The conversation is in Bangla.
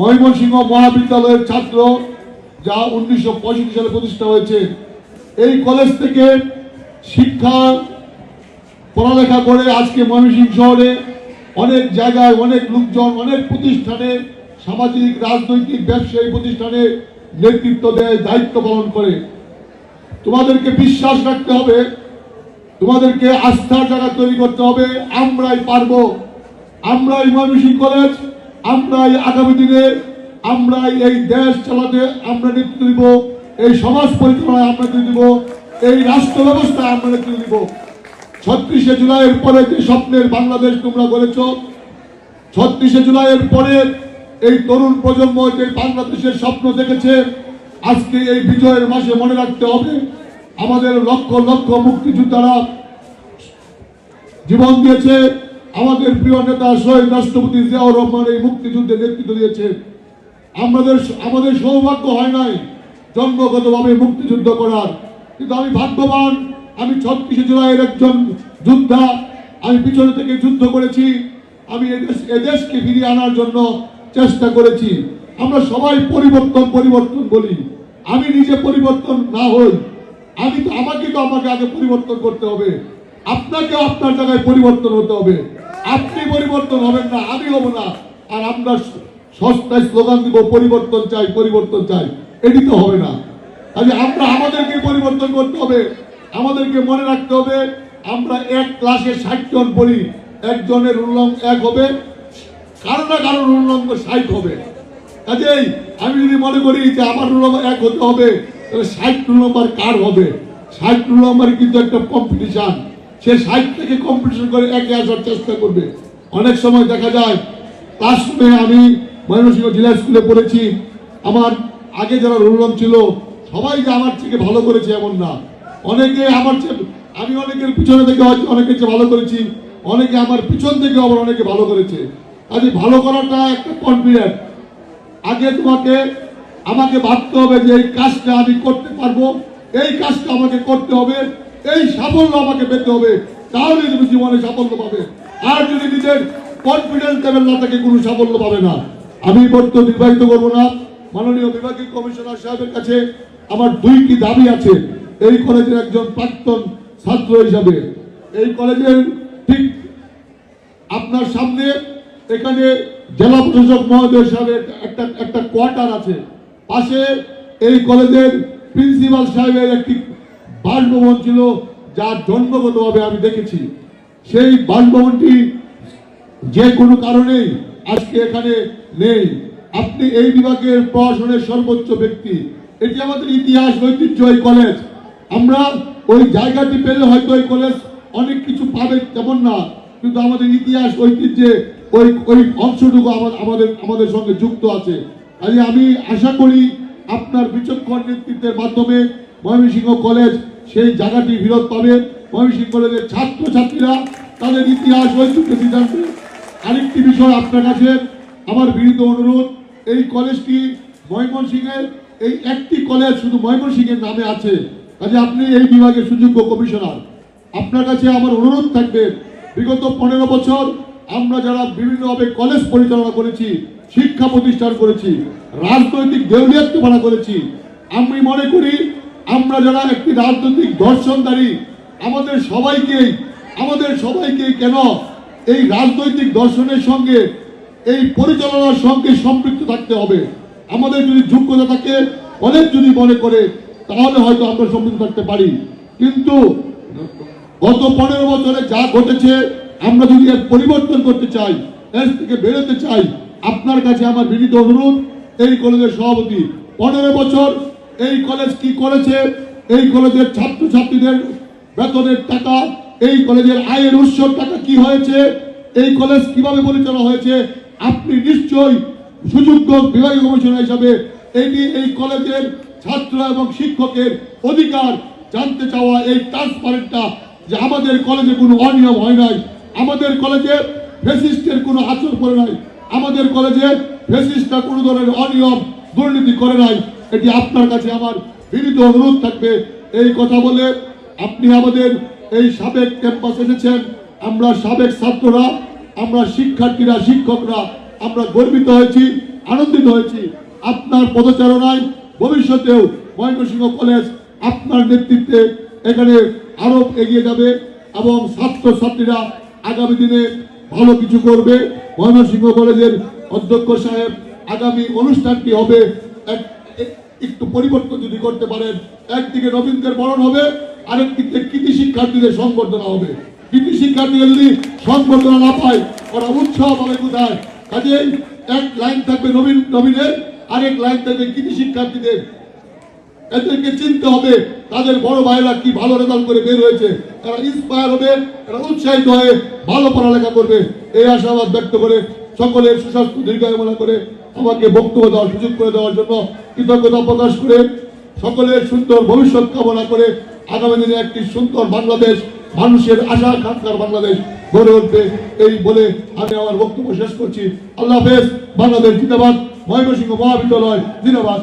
ময়মনসিংহ মহাবিদ্যালয়ের ছাত্র, যা উনিশশো সালে প্রতিষ্ঠা হয়েছে, এই কলেজ থেকে শিক্ষা, পড়ালেখা করে আজকে ময়মনসিংহ শহরে অনেক জায়গায় অনেক লোকজন, অনেক প্রতিষ্ঠানে সামাজিক, রাজনৈতিক, ব্যবসায়ী প্রতিষ্ঠানে নেতৃত্ব দেয়, দায়িত্ব পালন করে। তোমাদেরকে বিশ্বাস রাখতে হবে, তোমাদেরকে আস্থার জায়গা তৈরি করতে হবে, আমরাই পারব। আমরাই ময়মনসিংহ কলেজ আমরাই আগামী দিনে, আমরাই এই দেশ চালাতে আমরা নেতৃত্ব দিব, এই সমাজ পরিচালনায় আমরা নেতৃত্ব দিব, এই রাষ্ট্র ব্যবস্থায় আমরা নেতৃত্ব দিব। ছত্রিশে জুলাইয়ের পরে যে স্বপ্নের বাংলাদেশ তোমরা করেছ ছত্রিশে জুলাইয়ের পরে এই তরুণ প্রজন্ম যে বাংলাদেশের স্বপ্ন দেখেছে, আজকে এই বিজয়ের মাসে মনে রাখতে হবে, আমাদের লক্ষ লক্ষ মুক্তিযোদ্ধারা জীবন দিয়েছে আমাদের প্রিয় নেতা শহীদ রাষ্ট্রপতি জিয়াউর রহমান এই মুক্তিযুদ্ধে নেতৃত্ব দিয়েছে আমাদের আমাদের সৌভাগ্য হয় নাই জন্মগতভাবে মুক্তিযুদ্ধ করার। কিন্তু আমি ভাগ্যবান, আমি ছত্রিশে জুলাইয়ের একজন যোদ্ধা, আমি পিছনে থেকে যুদ্ধ করেছি, আমি এদেশ এদেশকে ফিরিয়ে আনার জন্য চেষ্টা করেছি। আমরা সবাই পরিবর্তন পরিবর্তন বলি। আমি নিজে পরিবর্তন না হই। আমি তো, আমাকে তো আমাকে আগে পরিবর্তন করতে হবে। আপনাকে আপনার জায়গায় পরিবর্তন হতে হবে। আপনি পরিবর্তন হবেন না, আমি হব না। আর আমরা সস্তায় স্লোগান দিব, পরিবর্তন চাই পরিবর্তন চাই। এটি তো হবে না। কাজে আমরা আমাদেরকে পরিবর্তন করতে হবে। আমাদেরকে মনে রাখতে হবে, আমরা এক ক্লাসে ষাট জন পড়ি, একজনের উল্লঙ্ঘ এক হবে, কারও না কারোর উল্লঙ্ঘ ষাট হবে। কাজেই আমি যদি মনে করি যে আমার নম্বর এক হতে হবে, তাহলে ষাট নম্বর কার হবে? ষাট নম্বর কিন্তু একটা কম্পিটিশন সে ষাট থেকে কম্পিটিশন করে একে আসার চেষ্টা করবে। অনেক সময় দেখা যায় ক্লাসরুমে আমি ময়মনসিংহ জেলা স্কুলে পড়েছি। আমার আগে যারা রোল নং ছিল, সবাই যে আমার থেকে ভালো করেছে এমন না। অনেকে আমার চেয়ে, আমি অনেকের পিছনে থেকে হয়তো অনেকের চেয়ে ভালো করেছি, অনেকে আমার পিছন থেকে আবার অনেকে ভালো করেছে। কাজে ভালো করাটা একটা কনফিডেন্ট আগে তোমাকে, আমাকে ভাবতে হবে যে এই কাজটা আমি করতে পারব, এই কাজটা আমাকে করতে হবে। এই সাফল্য আমাকে পেতে হবে। তাহলে তুমি জীবনে সাফল্য পাবে। আর যদি নিজের কনফিডেন্স লেভেল না থাকে, কোনো সাফল্য পাবে না। আমি বক্তব্য নির্বাহিত করব না। মাননীয় বিভাগীয় কমিশনার সাহেবের কাছে আমার দুইটি দাবি আছে। এই কলেজের একজন প্রাক্তন ছাত্র হিসাবে। এই কলেজের ঠিক আপনার সামনে এখানে জেলা প্রশাসক মহোদয় সাহেবের একটা একটা কোয়ার্টার আছে। পাশে এই কলেজের প্রিন্সিপাল সাহেবের একটি বাসভবন ছিল, যার জন্মগতভাবে আমি দেখেছি। সেই বাসভবনটি যে কোনো কারণেই আজকে এখানে নেই। আপনি এই বিভাগের প্রশাসনের সর্বোচ্চ ব্যক্তি। এটি আমাদের ইতিহাস, ঐতিহ্য, এই কলেজ আমরা ওই জায়গাটি পেলে হয়তো এই কলেজ অনেক কিছু পাবে তেমন না, কিন্তু আমাদের ইতিহাস, ঐতিহ্যে ওই ওই অংশটুকু আমাদের আমাদের সঙ্গে যুক্ত আছে। আমি আশা করি আপনার বিচক্ষণ নেতৃত্বের মাধ্যমে ময়মনসিংহ কলেজ সেই জায়গাটি ফেরত পাবে ময়মনসিংহ কলেজের ছাত্রছাত্রীরা। তাদের ইতিহাস, ঐতিহ্য জানবে আরেকটি বিষয় আপনার কাছে আমার বিনীত অনুরোধ, এই কলেজটি ময়মনসিংহের এই একটি কলেজ শুধু ময়মনসিংহের নামে আছে। কাজে আপনি এই বিভাগের সুযোগ্য কমিশনার। আপনার কাছে আমার অনুরোধ থাকবে, বিগত পনেরো বছর আমরা যারা বিভিন্নভাবে কলেজ পরিচালনা করেছি, শিক্ষা প্রতিষ্ঠান করেছি, রাজনৈতিক দেউলিয়াত্মপনা করেছি, আমি মনে করি আমরা যারা একটি রাজনৈতিক দর্শনদারী আমাদের সবাইকেই আমাদের সবাইকে কেন এই রাজনৈতিক দর্শনের সঙ্গে, এই পরিচালনার সঙ্গে সম্পৃক্ত থাকতে হবে? আমাদের যদি যোগ্যতা থাকে, অনেক যদি মনে করে, তাহলে হয়তো আমরা সম্পৃক্ত থাকতে পারি। কিন্তু গত পনেরো বছরে যা ঘটেছে, আমরা যদি এর পরিবর্তন করতে চাই, এর থেকে বেরোতে চাই, আপনার কাছে আমার বিনীত অনুরোধ, এই কলেজের সভাপতি, পনেরো বছর এই কলেজ কি করেছে? এই কলেজের ছাত্রছাত্রীদের বেতনের টাকা, এই কলেজের আয়ের উৎস টাকা কি হয়েছে? এই কলেজ কীভাবে পরিচালনা হয়েছে? আপনি নিশ্চয়ই সুযোগ্য বিভাগীয় কমিশনার হিসাবে এটি এই কলেজের ছাত্র এবং শিক্ষকের অধিকার জানতে চাওয়া এই ট্রান্সপারেন্টটা যে আমাদের কলেজে কোনো অনিয়ম হয় নাই, আমাদের কলেজে ফেসিস্টের কোনো আচর করে নাই, আমাদের কলেজে ফেসিস্টরা কোনো ধরনের অনিয়ম, দুর্নীতি করে নাই। এটি আপনার কাছে আমার বিনীত অনুরোধ থাকবে। এই কথা বলে আপনি আমাদের এই সাবেক ক্যাম্পাস এসেছেন আমরা সাবেক ছাত্ররা, আমরা শিক্ষার্থীরা, শিক্ষকরা, আমরা গর্বিত হয়েছি, আনন্দিত হয়েছি। আপনার পদচারণায় ভবিষ্যতেও ময়মনসিংহ কলেজ আপনার নেতৃত্বে এখানে আরও এগিয়ে যাবে এবং ছাত্র ছাত্রীরা আগামী দিনে ভালো কিছু করবে। ময়মনসিংহ কলেজের অধ্যক্ষ সাহেব আগামী অনুষ্ঠানটি হবে এক- একটু পরিবর্তন যদি করতে পারেন, একদিকে নবীনদের বরণ হবে, আরেকদিকে কৃতি শিক্ষার্থীদের সংবর্ধনা হবে। কৃতি শিক্ষার্থীরা যদি সংবর্ধনা না পায়, ওরা উৎসাহ পাবে কোথায়? কাজেই এক লাইন থাকবে নবীন, নবীনের, আরেক লাইন থাকবে কৃতি শিক্ষার্থীদের। এদেরকে চিনতে হবে, তাদের বড় ভাইরা কি ভালো রেজাল্ট করে বের হয়েছে। তারা ইন্সপায়ার হবে, তারা উৎসাহিত হয়ে ভালো পড়ালেখা করবে। এই আশাবাদ ব্যক্ত করে সকলের সুস্বাস্থ্য দীর্ঘায়মনা করে আমাকে বক্তব্য দেওয়ার সুযোগ করে দেওয়ার জন্য কৃতজ্ঞতা প্রকাশ করে সকলের সুন্দর ভবিষ্যৎ কামনা করে আগামী দিনে একটি সুন্দর বাংলাদেশ, মানুষের আশা আকাঙ্ক্ষার বাংলাদেশ গড়ে উঠবে। এই বলে আমি আমার বক্তব্য শেষ করছি। আল্লাহ হাফেজ, বাংলাদেশ জিন্দাবাদ, ময়মনসিংহ মহাবিদ্যালয় জিন্দাবাদ।